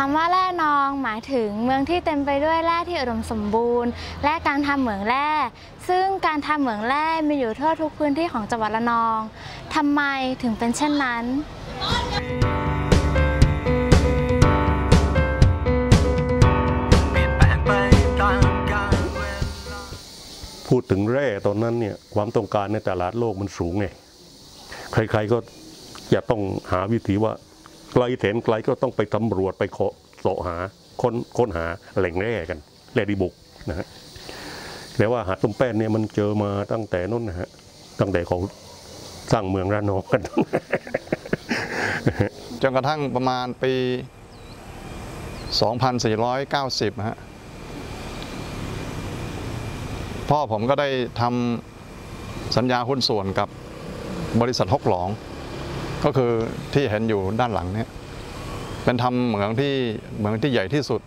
คำว่าแร่นองหมายถึงเมืองที่เต็มไปด้วยแร่ที่อุดมสมบูรณ์ และการทำเหมืองแร่ ซึ่งการทำเหมืองแร่มีอยู่ทั่วทุกพื้นที่ของจังหวัดระนองทำไมถึงเป็นเช่นนั้นพูดถึงแร่ตอนนั้นเนี่ยความต้องการในตลาดโลกมันสูงไงใครๆก็จะต้องหาวิธีว่า ไกลแสนไกลก็ต้องไปตำรวจไปเคาะเสาะหาค้นค้นหาแหล่งแร่กันแร่ดีบุกนะฮะแต่ว่าหาดตุ้มแป้นเนี่ยมันเจอมาตั้งแต่นู้นนะฮะตั้งแต่เขาสร้างเมืองระนองกัน จนกระทั่งประมาณปี 2490นะฮะ พ่อผมก็ได้ทำสัญญาหุ้นส่วนกับบริษัทฮกหลอง ก็คือที่เห็นอยู่ด้านหลังเนี่ยเป็นทำเหมืองที่เหมืองที่ใหญ่ที่สุด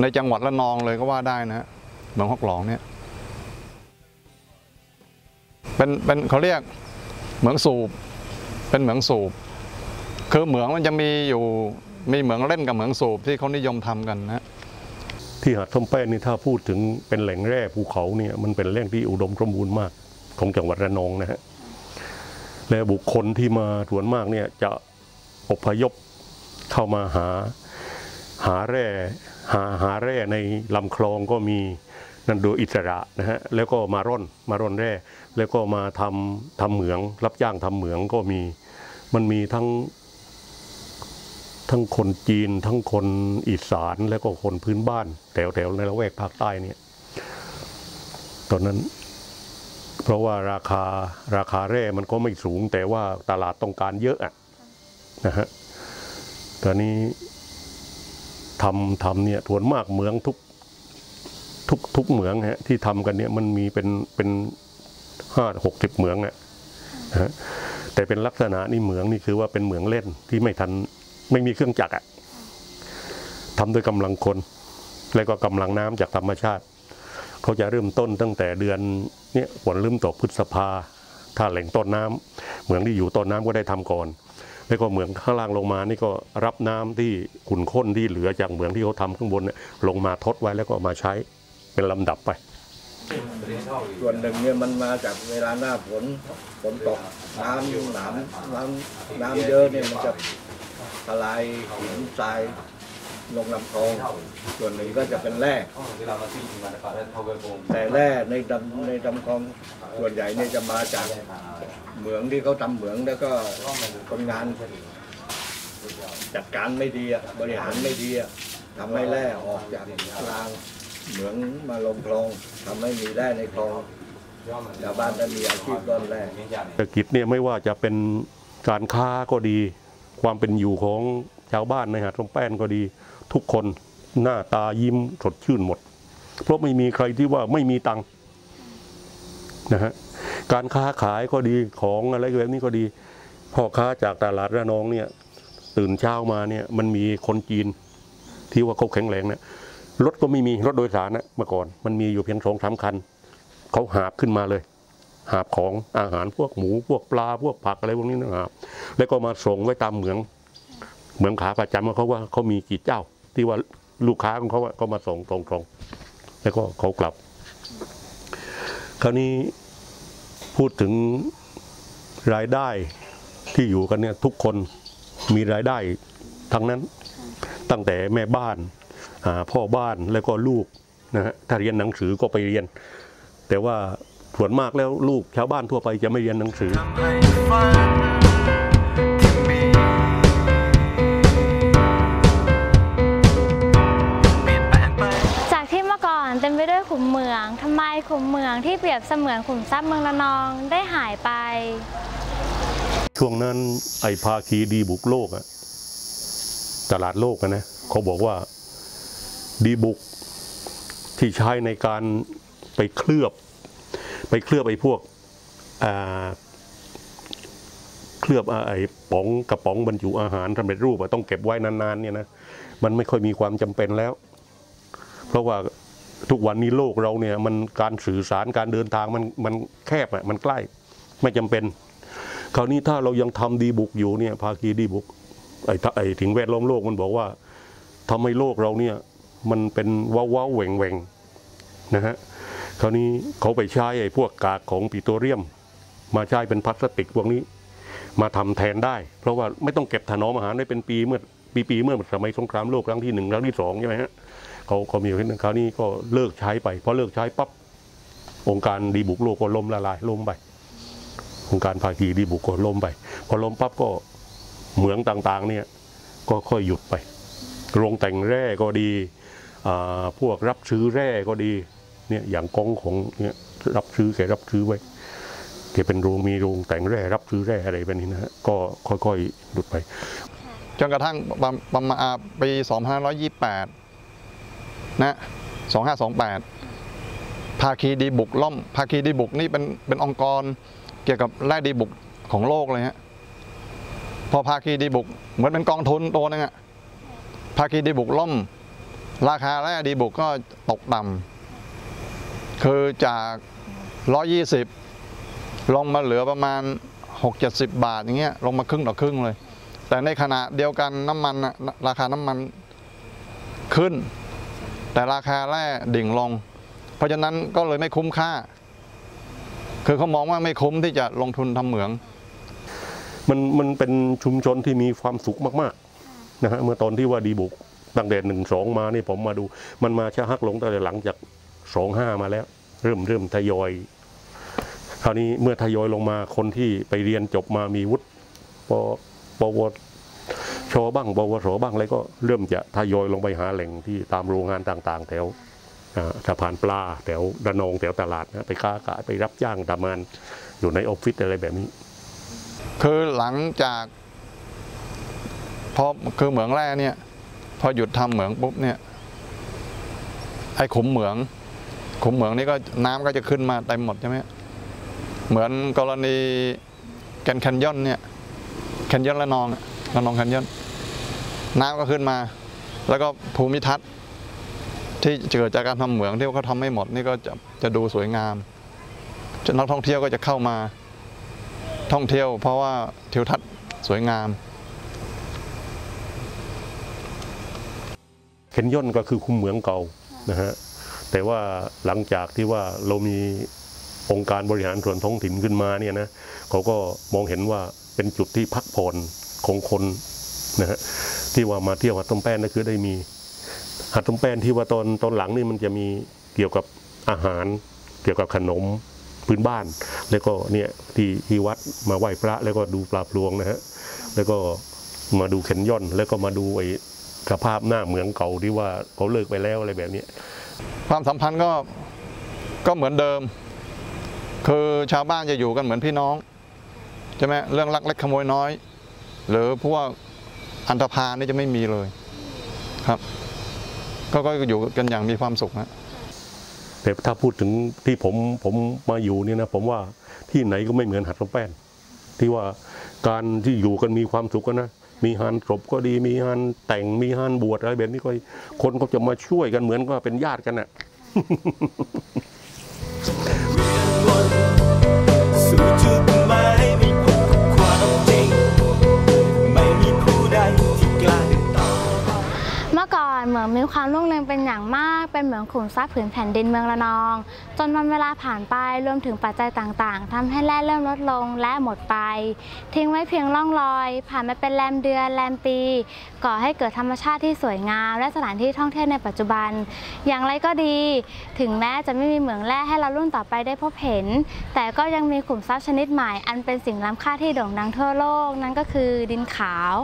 ในจังหวัดระนองเลยก็ว่าได้นะฮะเหมืองฮกหลองเนี่ยเป็นเป็นเขาเรียกเหมืองสูบ เป็นเหมืองสูบ คือเหมืองมันจะมีอยู่มีเหมืองเล่นกับเหมืองสูบที่เขานิยมทำกันนะที่หาดส้มแป้นนี่ถ้าพูดถึงเป็นแหล่งแร่ภูเขาเนี่ยมันเป็นแหล่งที่อุดมสมบูรณ์มากของจังหวัดระนองนะฮะ และบุคคลที่มาส่วนมากเนี่ยจะอพยพเข้ามาหาหาแร่หาหาแร่ในลำคลองก็มีนั่นโดยอิสระนะฮะแล้วก็มาร่อนมาร่อนแร่ แล้วก็มาทำทำเหมือง รับจ้างทำเหมืองก็มีมันมีทั้งทั้งคนจีนทั้งคนอีสานแล้วก็คนพื้นบ้านแถวแถวในละแวกภาคใต้เนี่ยตอนนั้น เพราะว่าราคาราคาแร่มันก็ไม่สูง แต่ว่าตลาดต้องการเยอะอะนะฮะตอนนี้ทำทำเนี่ยถวนมากเหมืองทุกทุกทุกเหมืองฮะที่ทำกันเนี่ยมันมีเป็นเป็นห้าหกสิบเหมืองอะนะฮะแต่เป็นลักษณะนี่เหมืองนี่คือว่าเป็นเหมืองเล่นที่ไม่ทันไม่มีเครื่องจักรอะทำด้วยกำลังคน แล้วก็กำลังน้ำจากธรรมชาติ เขาจะเริ่มต้นตั้งแต่เดือนเนี่ยฝนเริ่มตกพฤษภา ถ้าแหล่งต้นน้ำเหมืองที่อยู่ต้นน้ำก็ได้ทำก่อน แล้วก็เหมืองข้างล่างลงมานี่ก็รับน้ำที่ขุ่นข้นที่เหลือจากเหมืองที่เขาทำข้างบนลงมาทดไว้แล้วก็มาใช้เป็นลำดับไปส่วนหนึ่งเนี่ยมันมาจากเวลาหน้าฝนฝนตกน้ำน้ำน้ำน้ำเยอะเนี่ยมันจะทลายหินทราย ลงลำคลอง ส่วนหนึ่งก็จะเป็นแร่แต่แร่ในลำในลำคลองส่วนใหญ่เนี่ยจะมาจากเหมืองที่เขาทำเหมืองแล้วก็คนงาน จัดการไม่ดีอะบริหารไม่ดีอะทำให้แร่ออกจากรางเหมืองมาลงคลองทำให้มีแร่ในคลองชาวบ้านได้มีอาชีพร่อนแร่เศรษฐกิจเนี่ยไม่ว่าจะเป็นการค้าก็ดี ความเป็นอยู่ของชาวบ้านในหาดสมแป้นก็ดี ทุกคนหน้าตายิ้มสดชื่นหมด เพราะไม่มีใครที่ว่าไม่มีตังค์นะฮะการค้าขายก็ดีของอะไรแบบนี้ก็ดีพ่อค้าจากตลาดระนองเนี่ย ตื่นเช้ามาเนี่ย มันมีคนจีนที่ว่าเขาแข็งแรงเนี่ยรถก็ไม่มีรถโดยสารนะเมื่อก่อน มันมีอยู่เพียงสองสามคันเขาหาบขึ้นมาเลย หาบของอาหารพวกหมูพวกปลาพวกผักอะไรพวกนี้นะหาบแล้วก็มาส่งไว้ตามเหมือง เหมืองขาประจำของเขาว่าเขามีกี่เจ้า ที่ว่าลูกค้าของเขาก็มาส่งตรงๆ แล้วก็เขากลับ คราวนี้พูดถึงรายได้ที่อยู่กันเนี่ยทุกคนมีรายได้ทั้งนั้นตั้งแต่แม่บ้านอ่าพ่อบ้านแล้วก็ลูกนะฮะถ้าเรียนหนังสือก็ไปเรียน แต่ว่าส่วนมากแล้วลูกชาวบ้านทั่วไปจะไม่เรียนหนังสือ ที่เปรียบเสมือนขุมทรัพย์เมืองระนองได้หายไป ช่วงนั้นไอ้ภาคีดีบุกโลกอะตลาดโลกนะเขาบอกว่าดีบุกที่ใช้ในการไปเคลือบ ไปเคลือบไอ้พวกเคลือบไอ้ป๋องกระป๋องบรรจุอาหารสำเร็จรูปต้องเก็บไว้นานๆเนี่ยนะมันไม่ค่อยมีความจำเป็นแล้ว เพราะว่า ทุกวันนี้โลกเราเนี่ยมันการสื่อสารการเดินทางมันมันแคบอะมันใกล้ ไม่จำเป็น คราวนี้ถ้าเรายังทำดีบุกอยู่เนี่ยภาคีดีบุกไอ้ไอ้ถึงแวดล้อมโลกมันบอกว่าทำให้โลกเราเนี่ยมันเป็นว้าวว้าวแหว่งแหว่งนะฮะคราวนี้เขาไปใช้ไอ้พวกกากของปิโตรเลียม มาใช้เป็นพลาสติกพวกนี้ มาทำแทนได้ เพราะว่าไม่ต้องเก็บถนอมอาหารได้เป็นปีเมื่อปีปีเมื่อสมัยสงครามโลกครั้งที่หนึ่งครั้งที่สองใช่ไหมฮะ เขาเขามีขึ้นคราวนี้ก็เลิกใช้ไปพอเลิกใช้ปั๊บองค์การดีบุกโลกก็ล่มละลายล่มไปองค์การภาคีดีบุกก็ล่มไป พอล่มปั๊บก็เหมืองต่างๆเนี่ยก็ค่อยหยุดไปโรงแต่งแร่ก็ดีพวกรับซื้อแร่ก็ดีเนี่ยอย่างกองของเนี่ยรับซื้อแกรับซื้อไว้แกเป็นโรงมีโรงแต่งแร่รับซื้อแร่อะไรแบบนี้นะฮะก็ค่อยๆหลุดไปจนกระทั่งประประมาณอ่าปี2528 นะ2528 ภาคีดีบุกล่อม ภาคีดีบุกนี่เป็นเป็นองค์กรเกี่ยวกับแร่ดีบุกของโลกเลยฮะพอภาคีดีบุกเหมือนเป็นกองทุนตัวนึงอะภาคีดีบุกล่ม ราคาแร่ดีบุกก็ตกต่ำคือจาก 120 ลงมาเหลือประมาณ 6-70 บาทอย่างเงี้ยลงมาครึ่งต่อครึ่งเลย แต่ในขณะเดียวกันน้ำมันราคาน้ำมันขึ้น แต่ราคาแร่ดิ่งลง เพราะฉะนั้นก็เลยไม่คุ้มค่า คือเขามองว่าไม่คุ้มที่จะลงทุนทำเหมือง มันมันเป็นชุมชนที่มีความสุขมากๆนะฮะเมื่อตอนที่ว่าดีบุกตั้งแต่หนึ่งสองมานี่ผมมาดู มันมาชะฮักหลงตั้งแต่หลังจากสองห้ามาแล้ว เริ่มเริ่มทยอยคราวนี้เมื่อทยอยลงมาคนที่ไปเรียนจบมามีวุฒิปปว ชบ้างปวสบ้างอะไรก็เริ่มจะทยอยลงไปหาแหล่งที่ตามโรงงานต่างๆ แถวสะพานปลาแถวระนองแถวตลาดนะไปค้าขายไปรับจ้างทำงานอยู่ในออฟฟิศอะไรแบบนี้ คือหลังจากพอคือเหมืองแร่เนี่ย พอหยุดทำเหมืองปุ๊บเนี่ยไอ้ขุมเหมือง ขุมเหมืองนี่ก็น้ำก็จะขึ้นมาเต็มหมดใช่ไหมเหมือนกรณีแกนแคนยอนเนี่ยแคนยอนละนองอะละ น้องแคนยนน้ำก็ขึ้นมา แล้วก็ภูมิทัศน์ที่เกิดจากการทำเหมืองที่เขาทำไม่หมดนี่ก็จะจะดูสวยงามนักท่องเที่ยวก็จะเข้ามาท่องเที่ยว เพราะว่าทิวทัศน์สวยงามเคนยอนก็คือคุมเหมืองเก่านะฮะแต่ว่าหลังจากที่ว่าเรามีองค์การบริหารส่วนท้องถิ่นขึ้นมาเนี่ยนะเขาก็มองเห็นว่าเป็นจุดที่พักผ่อน ของคนนะฮะที่ว่ามาเที่ยวหัดต้มแป้นก็คือได้มีหัดต้มแป้นที่ว่าตอนตอนหลังนี่มันจะมีเกี่ยวกับอาหาร เกี่ยวกับขนมพื้นบ้าน แล้วก็เนี่ยที่ที่วัดมาไหว้พระ แล้วก็ดูปลาพลวงนะฮะแล้วก็มาดูเข็นย่อน แล้วก็มาดูไอ้สภาพหน้าเหมืองเก่าที่ว่าเขาเลิกไปแล้วอะไรแบบนี้ความสัมพันธ์ก็ก็เหมือนเดิม คือชาวบ้านจะอยู่กันเหมือนพี่น้องใช่ไหมเรื่องลักเล็กขโมยน้อย หรือพวกอันธพาลนี่จะไม่มีเลยครับ ก็ก็อยู่กันอย่างมีความสุขนะแต่ถ้าพูดถึงที่ผมผมมาอยู่เนี่ยนะผมว่าที่ไหนก็ไม่เหมือนหัดลมแป้น ที่ว่าการที่อยู่กันมีความสุขกันนะมีฮานศพก็ดีมีฮานแต่งมีฮานบวชอะไรแบบนี้ก็คนก็จะมาช่วยกันเหมือนก็เป็นญาติกันน่ะ งความรุ่งเรืองเป็นอย่างมาก เป็นเหมืองขุมทรัพย์ผืนแผ่นดินเมืองระนอง จนวันเวลาผ่านไปรวมถึงปัจจัยต่างๆทำให้แร่เริ่มลดลงและหมดไป ทิ้งไว้เพียงร่องรอย ผ่านมาเป็นแรมเดือนแรมปี ก่อให้เกิดธรรมชาติที่สวยงาม และสถานที่ท่องเที่ยวในปัจจุบัน อย่างไรก็ดี ถึงแม้จะไม่มีเหมืองแร่ให้เรารุ่นต่อไปได้พบเห็น แต่ก็ยังมีขุมทรัพย์ชนิดใหม่ อันเป็นสิ่งล้ำค่าที่โด่งดังทั่วโลกนั่นก็คือดินขาว